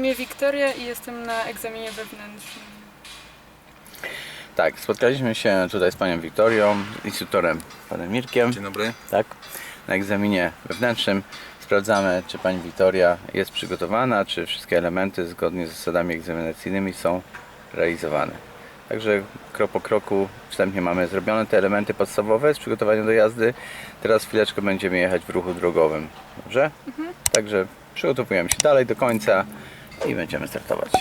imię Wiktoria i jestem na egzaminie wewnętrznym. Tak, spotkaliśmy się tutaj z panią Wiktorią, instruktorem panem Mirkiem. Dzień dobry. Tak, na egzaminie wewnętrznym. Sprawdzamy, czy pani Wiktoria jest przygotowana, czy wszystkie elementy zgodnie z zasadami egzaminacyjnymi są realizowane. Także krok po kroku wstępnie mamy zrobione te elementy podstawowe z przygotowania do jazdy. Teraz chwileczkę będziemy jechać w ruchu drogowym. Dobrze? Także przygotowujemy się dalej do końca i będziemy startować.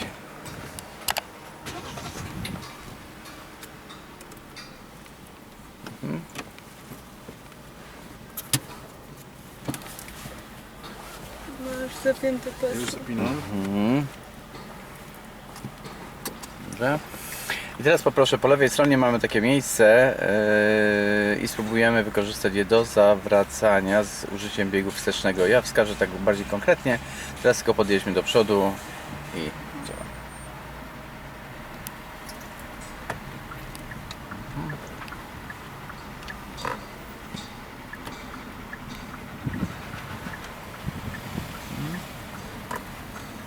Masz zapięty pas. Już zapinam. Mhm. Dobrze. I teraz poproszę, po lewej stronie mamy takie miejsce yy, i spróbujemy wykorzystać je do zawracania z użyciem biegu wstecznego. Ja wskażę tak bardziej konkretnie. Teraz tylko podjedźmy do przodu i działa.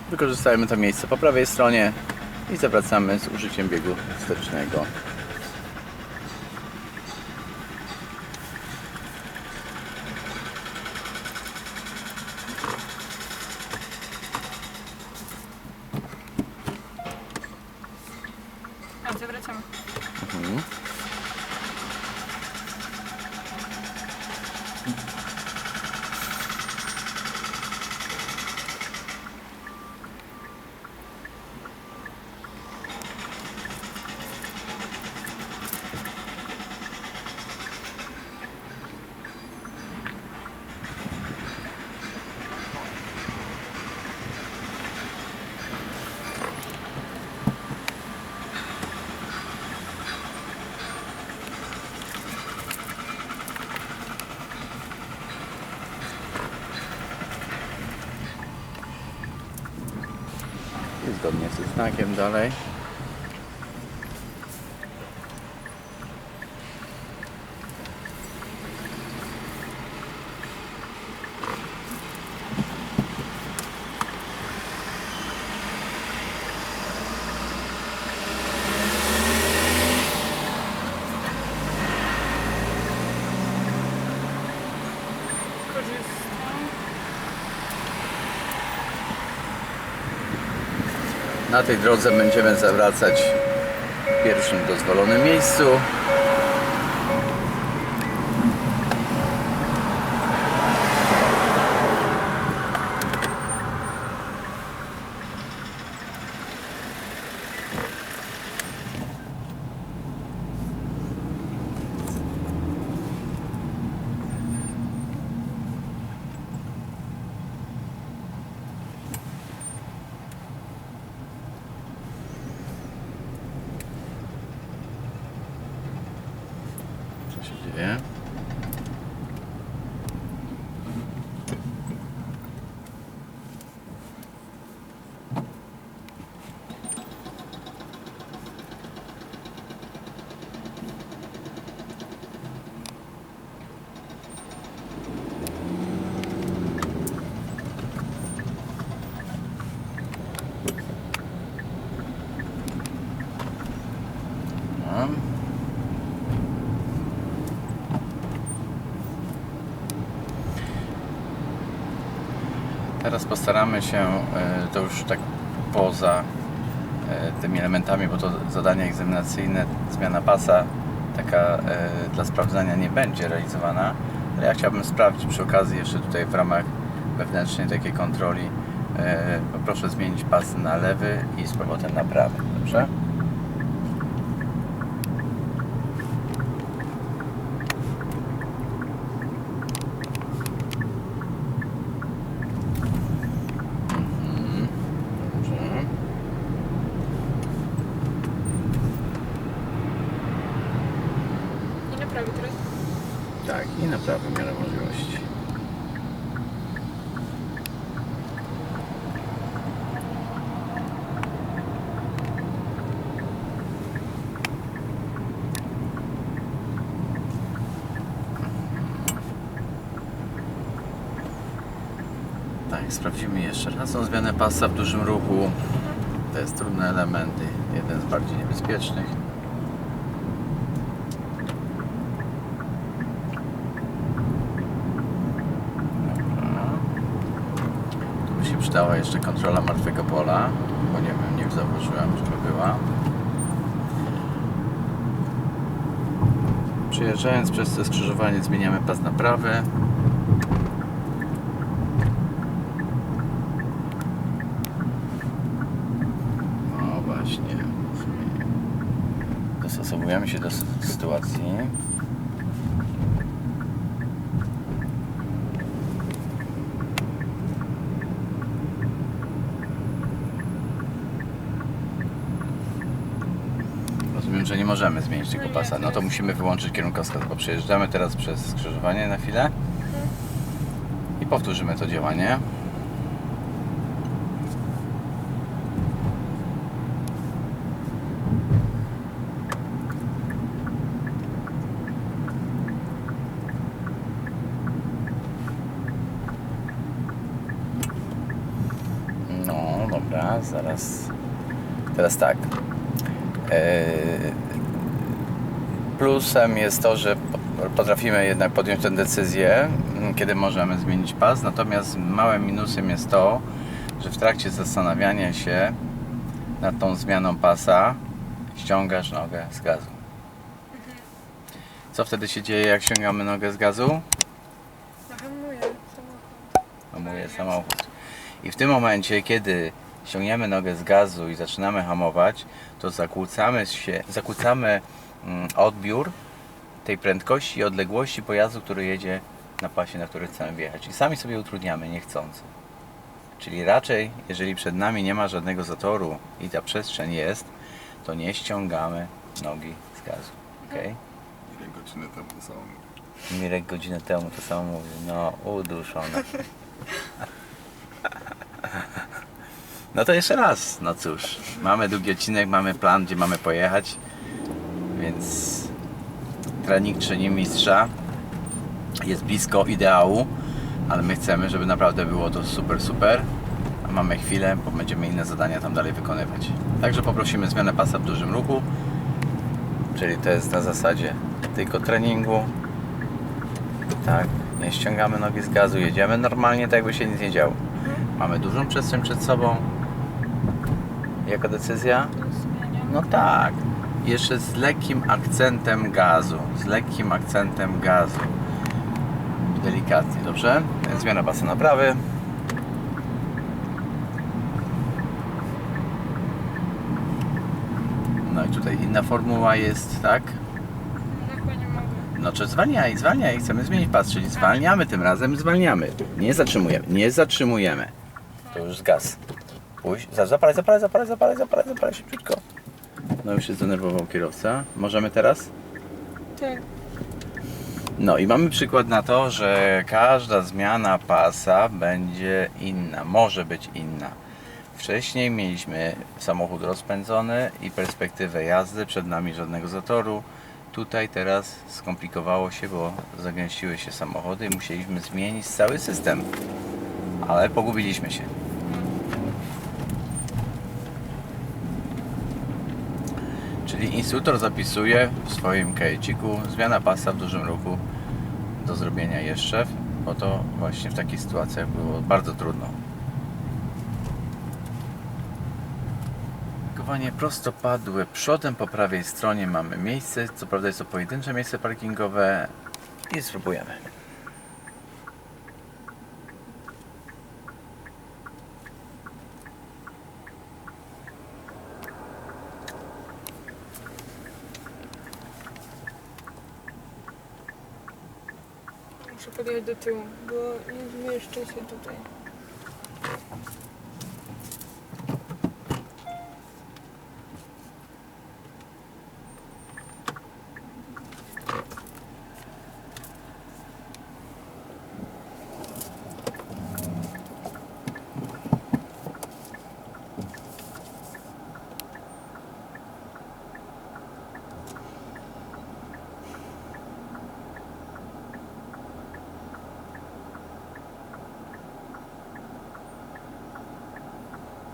Wykorzystajmy to miejsce po prawej stronie i zawracamy z użyciem biegu wstecznego. A, zawracamy. Mhm. I zgodnie ze znakiem dalej. Na tej drodze będziemy zawracać w pierwszym dozwolonym miejscu. Co się dzieje? Mam. Teraz postaramy się, e, to już tak poza e, tymi elementami, bo to zadanie egzaminacyjne, zmiana pasa, taka e, dla sprawdzania nie będzie realizowana. Ale ja chciałbym sprawdzić przy okazji jeszcze tutaj w ramach wewnętrznej takiej kontroli. Poproszę zmienić pas na lewy i z powrotem na prawy. Dobrze? Mhm. Dobrze. I naprawię teraz. Tak, i na prawo w miarę możliwości. Tak sprawdzimy jeszcze raz tą zmianę pasa w dużym ruchu. To jest trudne elementy, jeden z bardziej niebezpiecznych. Dobra. Przydała jeszcze kontrola martwego pola, bo nie wiem, nie zauważyłem, żeby była. Przejeżdżając przez to skrzyżowanie zmieniamy pas na prawy. No właśnie. Dostosowujemy się do sy- sytuacji. Że nie możemy zmienić tego No pasa. No to musimy wyłączyć kierunkowskaz, bo przejeżdżamy teraz przez skrzyżowanie na chwilę i powtórzymy to działanie. No, dobra, zaraz. Teraz tak. Eee, Plusem jest to, że po- potrafimy jednak podjąć tę decyzję, kiedy możemy zmienić pas. Natomiast małym minusem jest to, że w trakcie zastanawiania się nad tą zmianą pasa ściągasz nogę z gazu. Co wtedy się dzieje, jak ściągamy nogę z gazu? Zahamuję samochód. hamuje samochód. I w tym momencie, kiedy ściągniemy nogę z gazu i zaczynamy hamować, to zakłócamy, się, zakłócamy mm, odbiór tej prędkości i odległości pojazdu, który jedzie na pasie, na który chcemy wjechać. I sami sobie utrudniamy niechcący. Czyli raczej, jeżeli przed nami nie ma żadnego zatoru i ta przestrzeń jest, to nie ściągamy nogi z gazu. Okay? Ile godziny temu to samo mówię. Mirek godzinę temu to samo mówił. No, uduszone. No to jeszcze raz. No cóż, mamy długi odcinek, mamy plan, gdzie mamy pojechać. Więc trening czyni mistrza. Jest blisko ideału, ale my chcemy, żeby naprawdę było to super, super. A mamy chwilę, bo będziemy inne zadania tam dalej wykonywać. Także poprosimy zmianę pasa w dużym ruchu. Czyli to jest na zasadzie tylko treningu. Tak, nie ściągamy nogi z gazu, jedziemy normalnie, tak jakby się nic nie działo. Mamy dużą przestrzeń przed sobą. Jaka decyzja? No tak. Jeszcze z lekkim akcentem gazu. Z lekkim akcentem gazu. Delikatnie, dobrze? Zmiana pasa naprawy. No i tutaj inna formuła jest, tak? No czy zwalniaj, zwalniaj, chcemy zmienić pas, czyli zwalniamy tym razem, zwalniamy. Nie zatrzymujemy, nie zatrzymujemy. To już gaz. Pójść, za- zapalaj, zapalaj, zapalaj, zapalaj, zapalaj, zapalaj szybciutko. No już się zdenerwował kierowca. Możemy teraz? Tak. No i mamy przykład na to, że każda zmiana pasa będzie inna, może być inna. Wcześniej mieliśmy samochód rozpędzony i perspektywę jazdy, przed nami żadnego zatoru. Tutaj teraz skomplikowało się, bo zagęściły się samochody i musieliśmy zmienić cały system. Ale pogubiliśmy się. Czyli instruktor zapisuje w swoim kejciku zmiana pasa w dużym ruchu do zrobienia jeszcze, bo to właśnie w takich sytuacjach było bardzo trudno. Parkowanie prostopadłe przodem po prawej stronie mamy miejsce, co prawda jest to pojedyncze miejsce parkingowe i spróbujemy. Muszę podjechać do tyłu, bo nie zmieszczę się tutaj.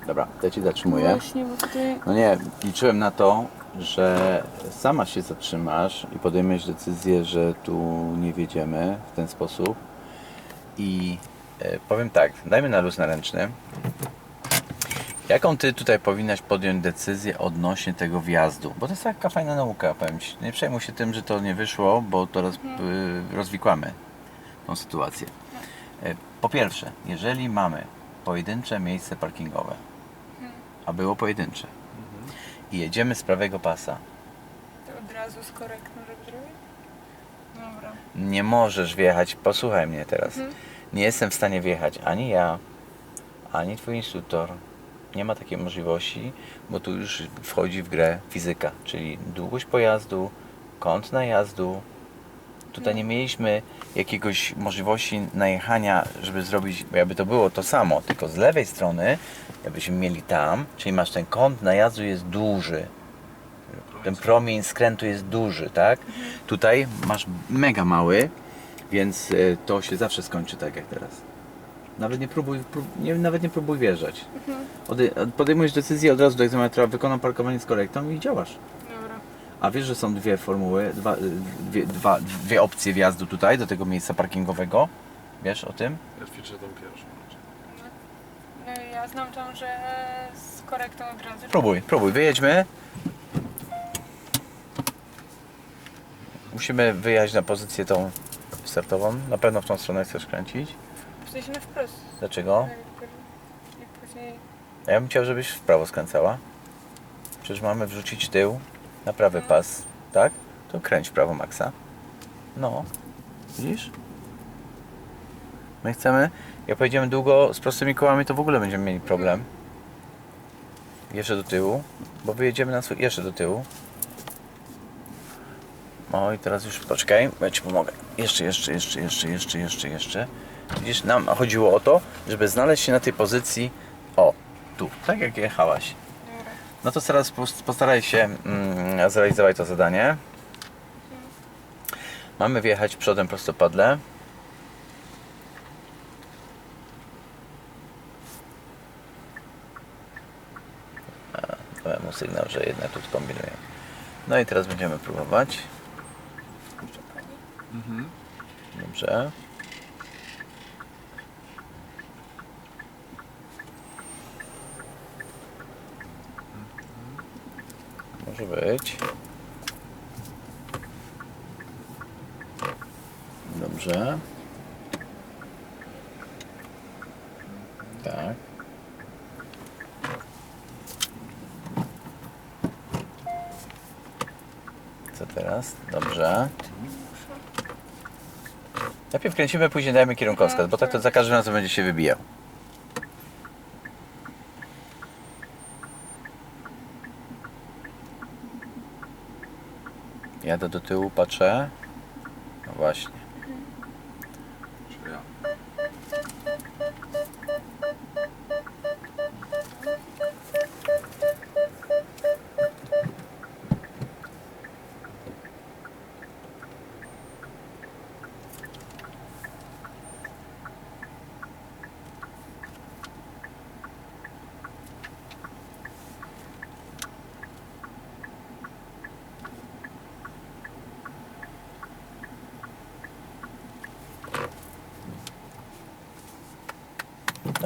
Dobra, to ci zatrzymuję. Właśnie, bo tutaj... No nie, liczyłem na to, że sama się zatrzymasz i podejmiesz decyzję, że tu nie wiedziemy w ten sposób. I e, powiem tak, dajmy na luz na ręczny. Jaką ty tutaj powinnaś podjąć decyzję odnośnie tego wjazdu? Bo to jest taka fajna nauka, powiem ci. Nie przejmuj się tym, że to nie wyszło, bo to roz, y, rozwikłamy tą sytuację. E, Po pierwsze, jeżeli mamy pojedyncze miejsce parkingowe, a było pojedyncze, i jedziemy z prawego pasa, To od razu z żeby zrobić? Dobra. nie możesz wjechać, posłuchaj mnie teraz. Nie jestem w stanie wjechać ani ja, ani twój instruktor. Nie ma takiej możliwości, bo tu już wchodzi w grę fizyka, czyli długość pojazdu, kąt najazdu. Tutaj nie mieliśmy jakiegoś możliwości najechania, żeby zrobić, bo jakby to było to samo, tylko z lewej strony, jakbyśmy mieli tam, czyli masz ten kąt najazdu jest duży, ten promień skrętu jest duży, tak? Tutaj masz mega mały, więc y, to się zawsze skończy tak jak teraz. Nawet nie próbuj, prób, nie, nawet nie próbuj wjeżdżać. Ody, podejmujesz decyzję od razu do egzaminatora, wykonam parkowanie z korektą i działasz. A wiesz, że są dwie formuły, dwa, y, dwie, dwa, dwie opcje wjazdu tutaj, do tego miejsca parkingowego? Wiesz o tym? Ja ćwiczę tą pierwszą. No i ja znam tą, że z korektą od razu. Próbuj, próbuj, wyjedźmy. Musimy wyjechać na pozycję tą startową. Na pewno w tą stronę chcesz kręcić. Na wprost. Dlaczego? I później... Ja bym chciał, żebyś w prawo skręcała. Przecież mamy wrzucić tył na prawy pas, tak? To kręć w prawo maksa. No. Widzisz? My chcemy, jak pojedziemy długo z prostymi kołami, to w ogóle będziemy mieli problem. Jeszcze do tyłu, bo wyjedziemy na swój... Jeszcze do tyłu. O i teraz już poczekaj, ja Ci pomogę. Jeszcze, jeszcze, jeszcze, jeszcze, jeszcze, jeszcze, jeszcze. Widzisz, nam chodziło o to, żeby znaleźć się na tej pozycji, o, tu, tak jak jechałaś. No to teraz pos- postaraj się mm, zrealizować to zadanie. Mamy wjechać przodem prostopadle. Dałem mu sygnał, że jednak tu kombinuję. No i teraz będziemy próbować. Mhm. Dobrze. Może być. Dobrze. Tak. Co teraz? Dobrze. Najpierw kręcimy, później dajemy kierunkowskaz, bo tak to za każdym razem będzie się wybijał. Jadę do tyłu, patrzę. No właśnie.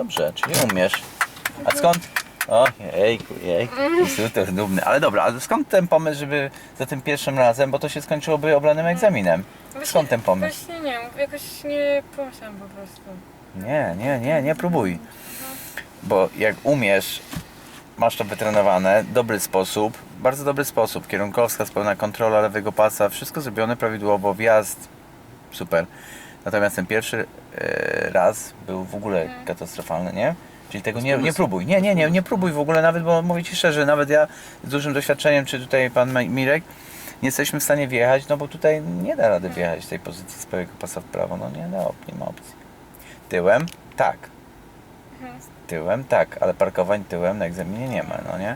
Dobrze, czyli umiesz. A skąd? O, jejku, jejku, instruktor dumny. Ale dobra, a skąd ten pomysł, żeby za tym pierwszym razem, bo to się skończyłoby oblanym egzaminem. Skąd ten pomysł? Właśnie nie wiem, jakoś nie pomyślałam po prostu. Nie, nie, nie, nie próbuj. Bo jak umiesz, masz to wytrenowane, dobry sposób, bardzo dobry sposób, kierunkowska, pełna kontrola lewego pasa, wszystko zrobione prawidłowo, wjazd, super. Natomiast ten pierwszy e, raz był w ogóle katastrofalny, nie? Czyli tego nie, nie próbuj. Nie, nie, nie, nie próbuj w ogóle nawet, bo mówię Ci szczerze, nawet ja z dużym doświadczeniem, czy tutaj Pan Mirek, nie jesteśmy w stanie wjechać, no bo tutaj nie da rady wjechać z tej pozycji z prawego pasa w prawo, no nie, no, nie ma opcji. Tyłem? Tak. Mhm. Tyłem? Tak, ale parkowań tyłem na egzaminie nie ma, no nie?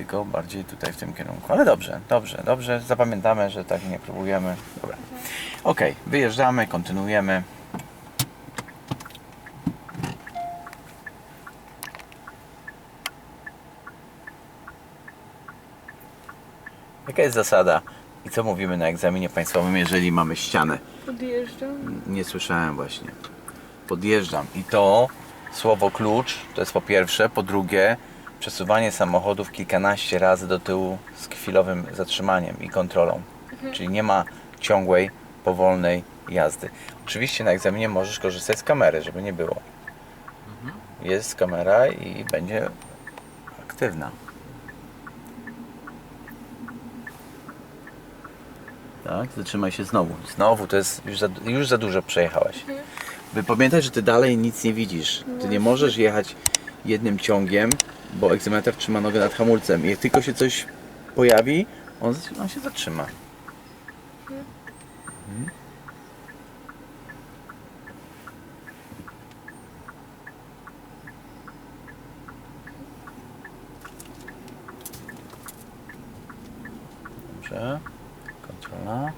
tylko bardziej tutaj w tym kierunku. Ale dobrze, dobrze, dobrze. Zapamiętamy, że tak nie próbujemy. Dobra. Ok, wyjeżdżamy, kontynuujemy. Jaka jest zasada i co mówimy na egzaminie państwowym, jeżeli mamy ścianę? Podjeżdżam. Nie słyszałem właśnie. Podjeżdżam. I to słowo klucz to jest po pierwsze, po drugie przesuwanie samochodów kilkanaście razy do tyłu z chwilowym zatrzymaniem i kontrolą. Czyli nie ma ciągłej, powolnej jazdy. Oczywiście na egzaminie możesz korzystać z kamery, żeby nie było. Jest kamera i będzie aktywna. Tak, zatrzymaj się znowu. Znowu, to jest już za, już za dużo przejechałeś. By pamiętać, że ty dalej nic nie widzisz. Ty nie możesz jechać jednym ciągiem, bo egzaminator trzyma nogę nad hamulcem. Jak tylko się coś pojawi, on, on się zatrzyma. Mhm. Dobrze. Kontrola.